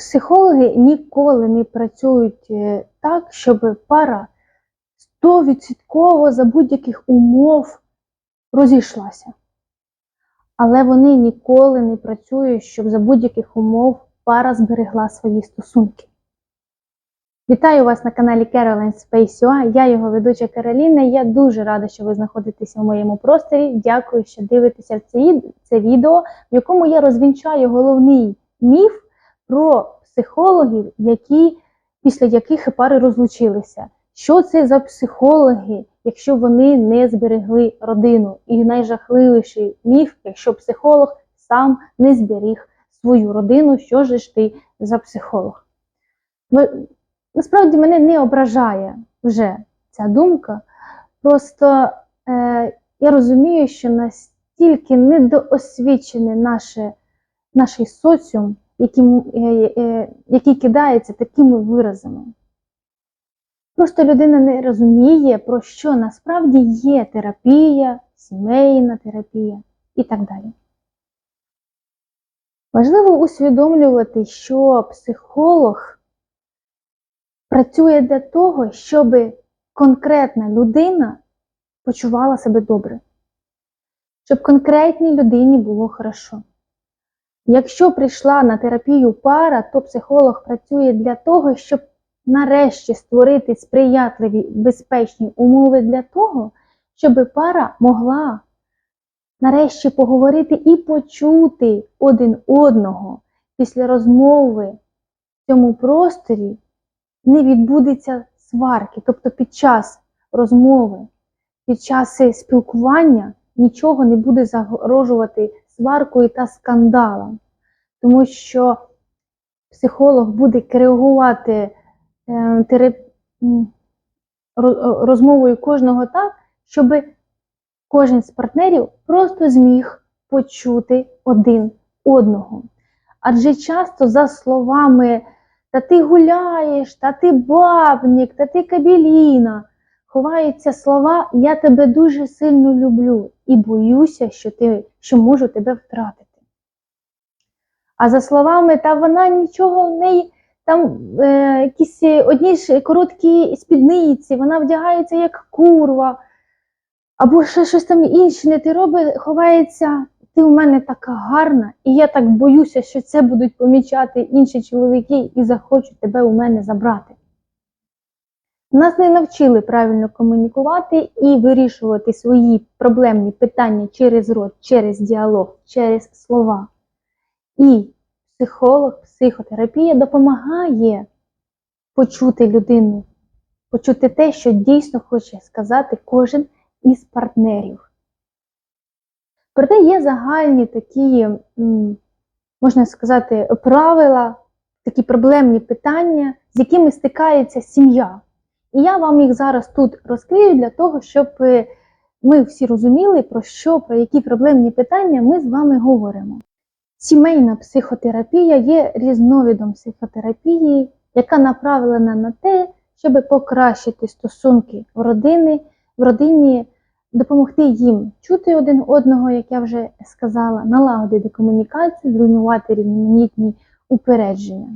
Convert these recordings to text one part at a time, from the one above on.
Психологи ніколи не працюють е, так, щоб пара 100% за будь-яких умов розійшлася. Але вони ніколи не працюють, щоб за будь-яких умов пара зберегла свої стосунки. Вітаю вас на каналі Caroline Space UA. Я його ведуча Кароліна. Я дуже рада, що ви знаходитеся в моєму просторі. Дякую, що дивитеся це, це відео, в якому я розвінчаю головний міф про психологів, які, після яких пари розлучилися. Що це за психологи, якщо вони не зберегли родину? І найжахливіший міф, якщо психолог сам не зберіг свою родину, що ж ти за психолог? Насправді мене не ображає вже ця думка. Просто е, я розумію, що настільки недоосвічений наше, наш соціум, який, м- е, е, який кидається такими виразами. Просто людина не розуміє, про що насправді є терапія, сімейна терапія і так далі. Важливо усвідомлювати, що психолог працює для того, щоб конкретна людина почувала себе добре, щоб конкретній людині було хорошо. Якщо прийшла на терапію пара, то психолог працює для того, щоб нарешті створити сприятливі безпечні умови для того, щоб пара могла нарешті поговорити і почути один одного після розмови в цьому просторі не відбудеться сварки. Тобто під час розмови, під час е, спілкування нічого не буде загрожувати сваркою та скандалом. Тому що психолог буде коригувати е, ро- розмовою кожного так, щоб кожен з партнерів просто зміг почути один одного. Адже часто за словами та ти гуляєш, та ти бабник, та ти кабеліна. Ховаються слова Я тебе дуже сильно люблю і боюся, що, ти, що можу тебе втратити. А за словами, та вона нічого в неї там е, якісь одні ж короткі спідниці, вона вдягається як курва, або ще щось там інше не ти робить, ховається, ти у мене така гарна, і я так боюся, що це будуть помічати інші чоловіки і захочуть тебе у мене забрати. Нас не навчили правильно комунікувати і вирішувати свої проблемні питання через рот, через діалог, через слова. І психолог, психотерапія допомагає почути людину, почути те, що дійсно хоче сказати кожен із партнерів. Проте є загальні такі, можна сказати, правила, такі проблемні питання, з якими стикається сім'я. І я вам їх зараз тут розкрию для того, щоб е, ми всі розуміли, про що, про які проблемні питання ми з вами говоримо. Сімейна психотерапія є різновидом психотерапії, яка направлена на те, щоб покращити стосунки в родини, в родині, допомогти їм чути один одного, як я вже сказала, налагодити комунікацію, зруйнувати різноманітні упередження.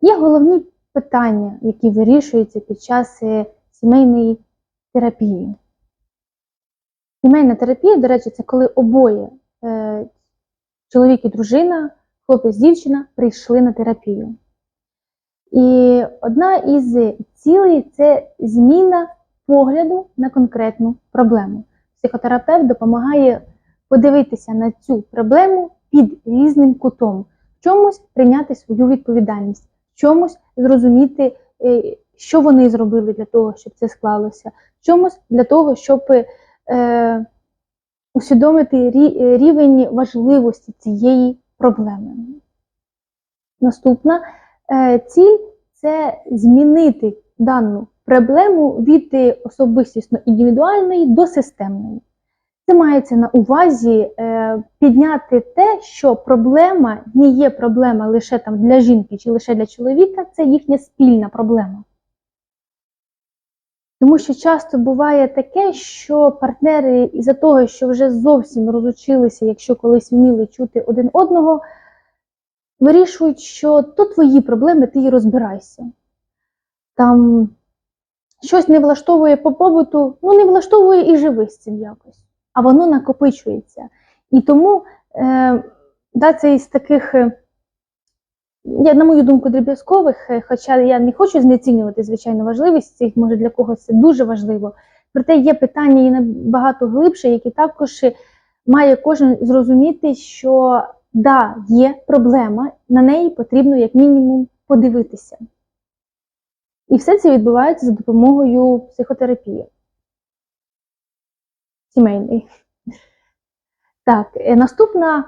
Є головні питання, які вирішуються під час е, сімейної терапії. Сімейна терапія, до речі, це коли обоє е, чоловік і дружина, хлопець, дівчина прийшли на терапію. І одна із цілей це зміна погляду на конкретну проблему. Психотерапевт допомагає подивитися на цю проблему під різним кутом, в чомусь прийняти свою відповідальність, чомусь зрозуміти, е, що вони зробили для того, щоб це склалося, чомусь для того, щоб е, усвідомити е, рівень важливості цієї проблеми. Наступна е, ціль це змінити дану проблему від е, особистісно індивідуальної до системної. Це мається на увазі е, підняти те, що проблема не є проблема лише там для жінки чи лише для чоловіка, це їхня спільна проблема. Тому що часто буває таке, що партнери із-за того, що вже зовсім розучилися, якщо колись вміли чути один одного, вирішують, що то твої проблеми, ти і розбирайся. Там щось не влаштовує по побуту, ну не влаштовує і живи з цим якось. А воно накопичується. І тому е, да, це із таких, е, я, на мою думку, дріб'язкових, е, хоча я не хочу знецінювати, звичайно, важливість цих, може для когось це дуже важливо. Проте є питання і набагато глибше, які також е, має кожен зрозуміти, що да, є проблема, на неї потрібно як мінімум подивитися. І все це відбувається за допомогою психотерапії. Сімейної. Так, е, наступна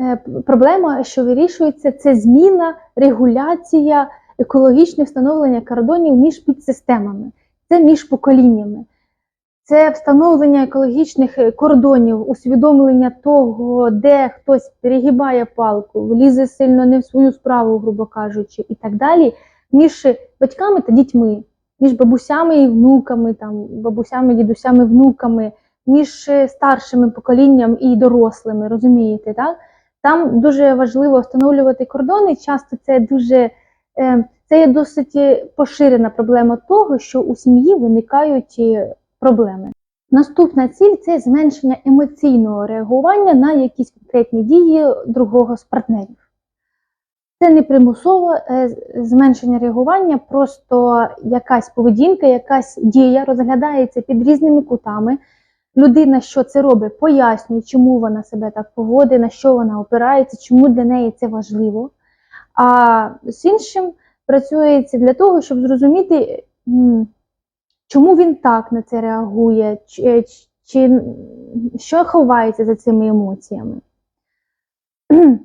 е, проблема, що вирішується, це зміна, регуляція, екологічне встановлення кордонів між підсистемами, це між поколіннями. Це встановлення екологічних е, кордонів, усвідомлення того, де хтось перегибає палку, влізе сильно не в свою справу, грубо кажучи, і так далі, між батьками та дітьми, між бабусями і внуками, там, бабусями, дідусями, внуками, між е, старшими поколінням і дорослими, розумієте, так? Там дуже важливо встановлювати кордони. Часто це дуже е, це є досить е, поширена проблема того, що у сім'ї виникають проблеми. Наступна ціль це зменшення емоційного реагування на якісь конкретні дії другого з партнерів. Це не примусове е, зменшення реагування, просто якась поведінка, якась дія розглядається під різними кутами. Людина, що це робить, пояснює, чому вона себе так поводить, на що вона опирається, чому для неї це важливо. А з іншим працюється для того, щоб зрозуміти, чому він так на це реагує, чи, е, чи, що ховається за цими емоціями.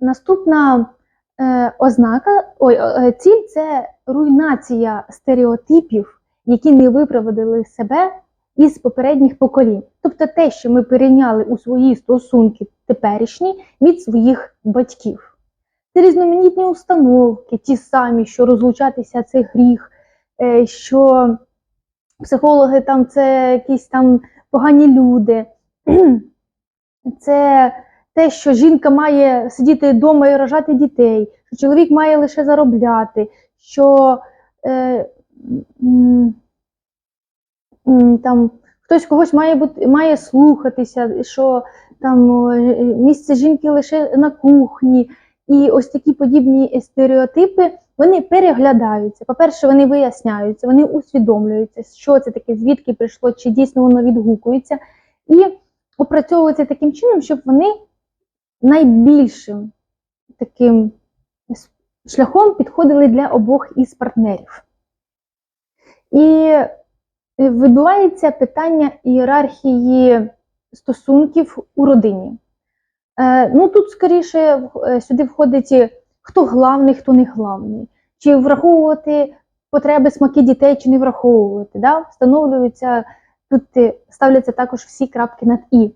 Наступна е, ознака, ой, е, ціль це руйнація стереотипів, які не виправдали себе із попередніх поколінь. Тобто те, що ми перейняли у свої стосунки теперішні від своїх батьків. Це різноманітні установки, ті самі, що розлучатися це гріх, е, що психологи там це якісь там погані люди. Це те, що жінка має сидіти вдома і рожати дітей, що чоловік має лише заробляти, що е, там хтось когось має бути, має слухатися, що там е, місце жінки лише на кухні. І ось такі подібні стереотипи вони переглядаються. По-перше, вони виясняються, вони усвідомлюються, що це таке, звідки прийшло, чи дійсно воно відгукується, і опрацьовуються таким чином, щоб вони найбільшим таким шляхом підходили для обох із партнерів. І е, відбувається питання ієрархії стосунків у родині. Е, ну тут скоріше е, сюди входить хто главний, хто не главний, чи враховувати потреби смаки дітей, чи не враховувати. Да? Встановлюються тут е, ставляться також всі крапки над і.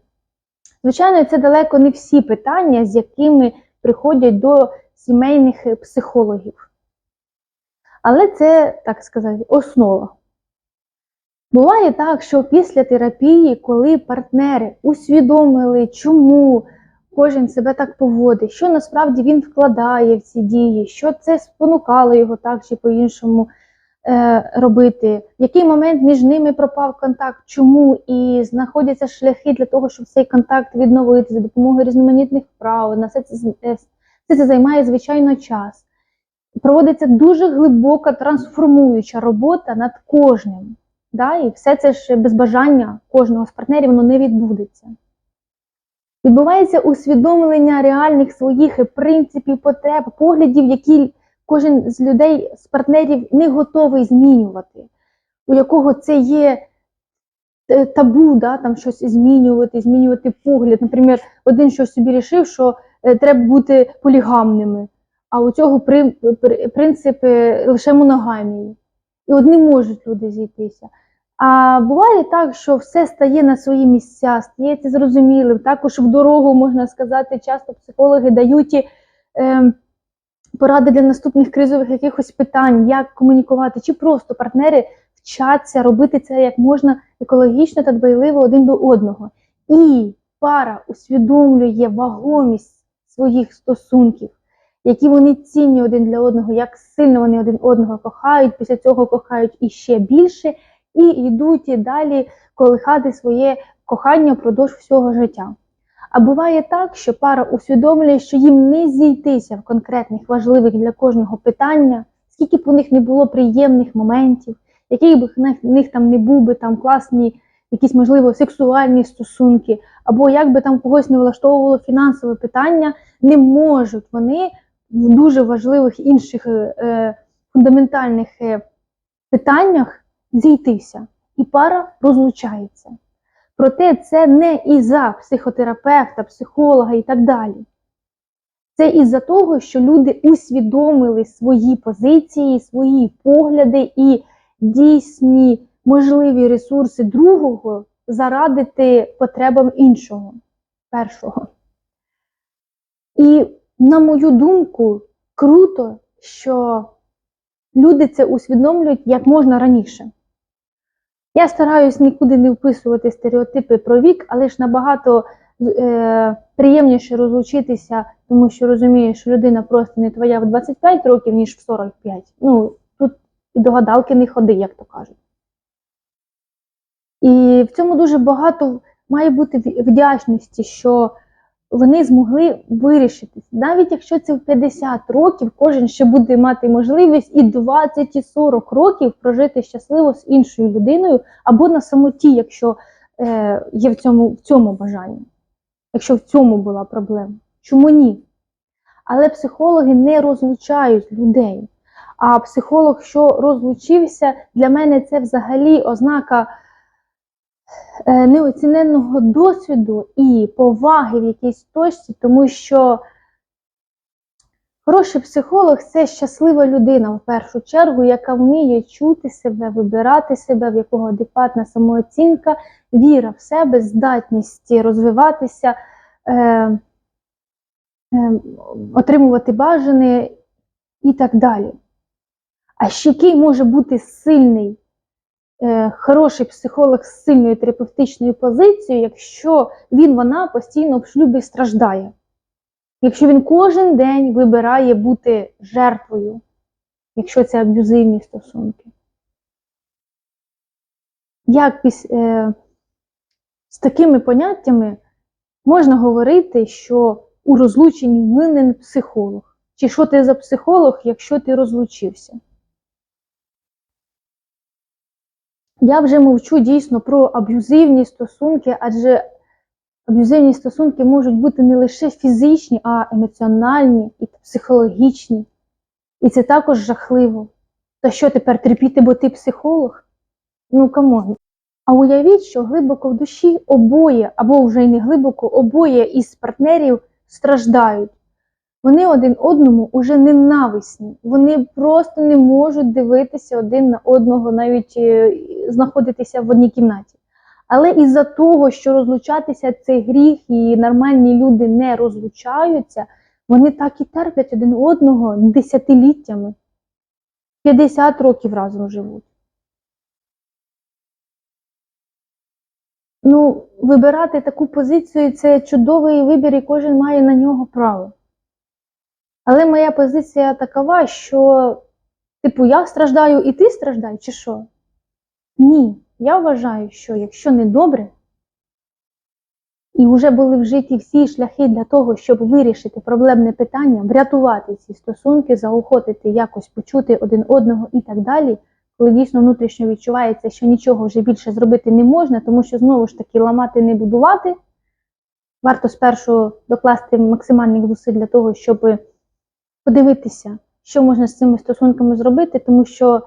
Звичайно, це далеко не всі питання, з якими приходять до сімейних е, психологів. Але це, так сказати, основа. Буває так, що після терапії, коли партнери усвідомили, чому кожен себе так поводить, що насправді він вкладає в ці дії, що це спонукало його так чи по-іншому е, робити, в який момент між ними пропав контакт, чому і знаходяться шляхи для того, щоб цей контакт відновити за допомогою різноманітних вправ. На все це, е, все це займає звичайно час. Проводиться дуже глибока трансформуюча робота над кожним. Да? І все це ж без бажання кожного з партнерів воно не відбудеться. Відбувається усвідомлення реальних своїх принципів, потреб, поглядів, які кожен з людей, з партнерів не готовий змінювати, у якого це є е, табу, да, там щось змінювати, змінювати погляд. Наприклад, один щось собі рішив, що е, треба бути полігамними, а у цього при, при, принцип е, лише моногамії. І от не можуть люди зійтися. А буває так, що все стає на свої місця, стається зрозумілим. Також в дорогу, можна сказати, часто психологи дають е, поради для наступних кризових якихось питань, як комунікувати, чи просто партнери вчаться робити це як можна екологічно та дбайливо один до одного. І пара усвідомлює вагомість своїх стосунків. Які вони цінні один для одного, як сильно вони один одного кохають, після цього кохають іще більше, і йдуть і далі колихати своє кохання впродовж всього життя. А буває так, що пара усвідомлює, що їм не зійтися в конкретних важливих для кожного питання, скільки б у них не було приємних моментів, яких би в них там не був би там класні, якісь можливо сексуальні стосунки, або як би там когось не влаштовувало фінансове питання, не можуть вони в дуже важливих інших е, фундаментальних е, питаннях зійтися, і пара розлучається. Проте це не із-за психотерапевта, психолога і так далі. Це із-за того, що люди усвідомили свої позиції, свої погляди і дійсні можливі ресурси другого зарадити потребам іншого, першого. І, на мою думку, круто, що люди це усвідомлюють як можна раніше. Я стараюсь нікуди не вписувати стереотипи про вік, але ж набагато е, приємніше розлучитися, тому що розумієш, що людина просто не твоя в 25 років, ніж в 45. Ну, тут і до гадалки не ходи, як то кажуть. І в цьому дуже багато має бути вдячності, що вони змогли вирішитись. Навіть якщо це в 50 років, кожен ще буде мати можливість і 20, і 40 років прожити щасливо з іншою людиною, або на самоті, якщо е, є в цьому, в цьому бажанні, якщо в цьому була проблема. Чому ні? Але психологи не розлучають людей. А психолог, що розлучився, для мене це взагалі ознака. Е, неоціненного досвіду і поваги в якійсь точці, тому що хороший психолог це щаслива людина в першу чергу, яка вміє чути себе, вибирати себе, в якого адекватна самооцінка, віра в себе, здатність розвиватися, е, е, отримувати бажане і так далі. А ще який може бути сильний хороший психолог з сильною терапевтичною позицією, якщо він вона постійно в шлюбі страждає. Якщо він кожен день вибирає бути жертвою, якщо це аб'юзивні стосунки. Як е, з такими поняттями можна говорити, що у розлученні винен психолог? Чи що ти за психолог, якщо ти розлучився? Я вже мовчу дійсно про аб'юзивні стосунки, адже аб'юзивні стосунки можуть бути не лише фізичні, а емоціональні і психологічні. І це також жахливо. Та що тепер терпіти, бо ти психолог? Ну камон. А уявіть, що глибоко в душі обоє, або вже й не глибоко, обоє із партнерів страждають. Вони один одному уже ненависні, вони просто не можуть дивитися один на одного, навіть е, знаходитися в одній кімнаті. Але із-за того, що розлучатися це гріх, і нормальні люди не розлучаються, вони так і терплять один одного десятиліттями. 50 років разом живуть. Ну, вибирати таку позицію це чудовий вибір, і кожен має на нього право. Але моя позиція такова, що, типу, я страждаю і ти страждай, чи що? Ні. Я вважаю, що якщо не добре, і вже були вжиті всі шляхи для того, щоб вирішити проблемне питання, врятувати ці стосунки, заохотити, якось почути один одного і так далі, коли дійсно внутрішньо відчувається, що нічого вже більше зробити не можна, тому що знову ж таки ламати не будувати. Варто спершу докласти максимальних зусиль для того, щоб подивитися, що можна з цими стосунками зробити, тому що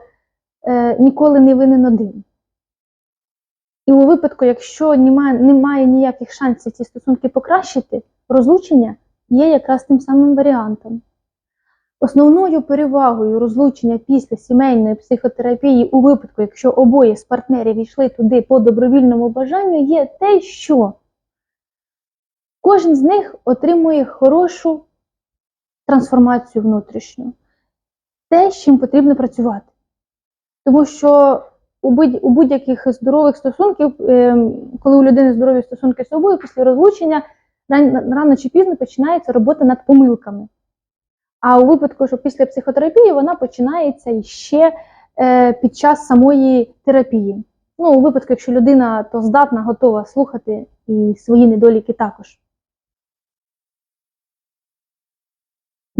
е, ніколи не винен один. І у випадку, якщо немає, немає ніяких шансів ці стосунки покращити, розлучення є якраз тим самим варіантом. Основною перевагою розлучення після сімейної психотерапії у випадку, якщо обоє з партнерів йшли туди по добровільному бажанню, є те, що кожен з них отримує хорошу трансформацію внутрішню, те, з чим потрібно працювати. Тому що у будь-яких здорових стосунків, ем, коли у людини здорові стосунки з собою, після розлучення рано чи пізно починається робота над помилками. А у випадку, що після психотерапії вона починається іще е, під час самої терапії. Ну, у випадку, якщо людина то здатна, готова слухати і свої недоліки також.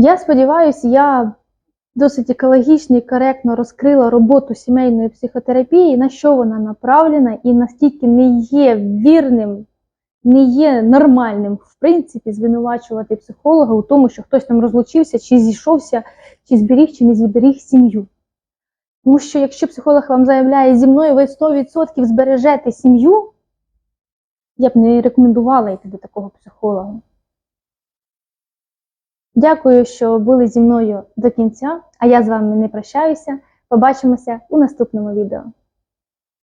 Я сподіваюся, я досить екологічно і коректно розкрила роботу сімейної психотерапії, на що вона направлена, і настільки не є вірним, не є нормальним, в принципі, звинувачувати психолога у тому, що хтось там розлучився, чи зійшовся, чи зберіг, чи не зберіг сім'ю. Тому що якщо психолог вам заявляє, зі мною ви 100% збережете сім'ю, я б не рекомендувала йти до такого психолога. Дякую, що були зі мною до кінця, а я з вами не прощаюся. Побачимося у наступному відео.